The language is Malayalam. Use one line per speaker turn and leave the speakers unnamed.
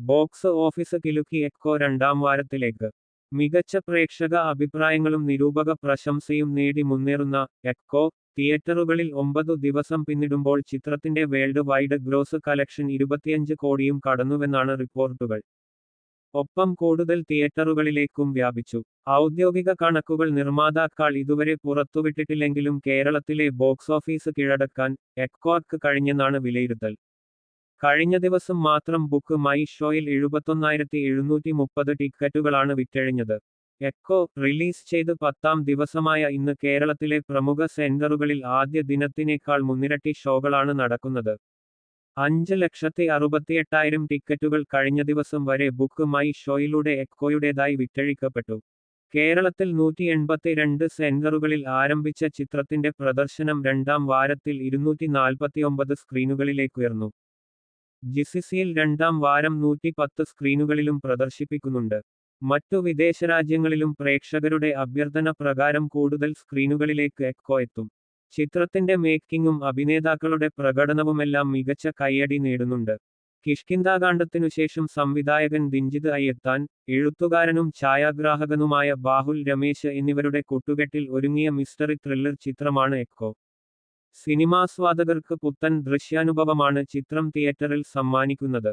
ബോക്സ് ഓഫീസ് കിലുക്കി എക്കോ രണ്ടാം വാരത്തിലേക്ക്. മികച്ച പ്രേക്ഷക അഭിപ്രായങ്ങളും നിരൂപക പ്രശംസയും നേടി മുന്നേറുന്ന എക്കോ തിയേറ്ററുകളിൽ ഒമ്പതു ദിവസം പിന്നിടുമ്പോൾ ചിത്രത്തിന്റെ വേൾഡ് വൈഡ് ഗ്രോസ് കളക്ഷൻ ഇരുപത്തിയഞ്ച് കോടിയും കടന്നുവെന്നാണ് റിപ്പോർട്ടുകൾ. ഒപ്പം കൂടുതൽ തിയേറ്ററുകളിലേക്കും വ്യാപിച്ചു. ഔദ്യോഗിക കണക്കുകൾ നിർമ്മാതാക്കൾ ഇതുവരെ പുറത്തുവിട്ടിട്ടില്ലെങ്കിലും കേരളത്തിലെ ബോക്സ് ഓഫീസ് കീഴടക്കാൻ എക്കോക്ക് കഴിഞ്ഞെന്നാണ് വിലയിരുത്തൽ. കഴിഞ്ഞ ദിവസം മാത്രം ബുക്ക് മൈ ഷോയിൽ എഴുപത്തൊന്നായിരത്തി എഴുന്നൂറ്റി മുപ്പത് ടിക്കറ്റുകളാണ് വിറ്റഴിഞ്ഞത്. എക്കോ റിലീസ് ചെയ്ത് പത്താം ദിവസമായ ഇന്ന് കേരളത്തിലെ പ്രമുഖ സെന്ററുകളിൽ ആദ്യ ദിനത്തിനേക്കാൾ മുന്നിരട്ടി ഷോകളാണ് നടക്കുന്നത്. അഞ്ച് ലക്ഷത്തി അറുപത്തിയെട്ടായിരം ടിക്കറ്റുകൾ കഴിഞ്ഞ ദിവസം വരെ ബുക്ക് മൈ ഷോയിലൂടെ എക്കോയുടേതായി വിറ്റഴിക്കപ്പെട്ടു. കേരളത്തിൽ നൂറ്റി എൺപത്തിരണ്ട് സെന്ററുകളിൽ ആരംഭിച്ച ചിത്രത്തിന്റെ പ്രദർശനം രണ്ടാം വാരത്തിൽ ഇരുന്നൂറ്റി നാൽപ്പത്തിയൊമ്പത് സ്ക്രീനുകളിലേക്കുയർന്നു. ജിസിസിയിൽ രണ്ടാം വാരം നൂറ്റി പത്ത് സ്ക്രീനുകളിലും പ്രദർശിപ്പിക്കുന്നുണ്ട്. മറ്റു വിദേശ രാജ്യങ്ങളിലും പ്രേക്ഷകരുടെ അഭ്യർത്ഥന പ്രകാരം കൂടുതൽ സ്ക്രീനുകളിലേക്ക് എക്കോ എത്തും. ചിത്രത്തിന്റെ മേക്കിങ്ങും അഭിനേതാക്കളുടെ പ്രകടനവുമെല്ലാം മികച്ച കയ്യടി നേടുന്നുണ്ട്. കിഷ്കിന്താകാന്ഡത്തിനുശേഷം സംവിധായകൻ ദിഞ്ചിത് അയ്യത്താൻ എഴുത്തുകാരനും ഛായാഗ്രാഹകനുമായ ബാഹുൽ രമേശ് എന്നിവരുടെ കൂട്ടുകെട്ടിൽ ഒരുങ്ങിയ മിസ്റ്ററി ത്രില്ലർ ചിത്രമാണ് എക്കോ. സിനിമാസ്വാദകർക്ക് പുത്തൻ ദൃശ്യാനുഭവമാണ് ചിത്രം തിയേറ്ററിൽ സമ്മാനിക്കുന്നത്.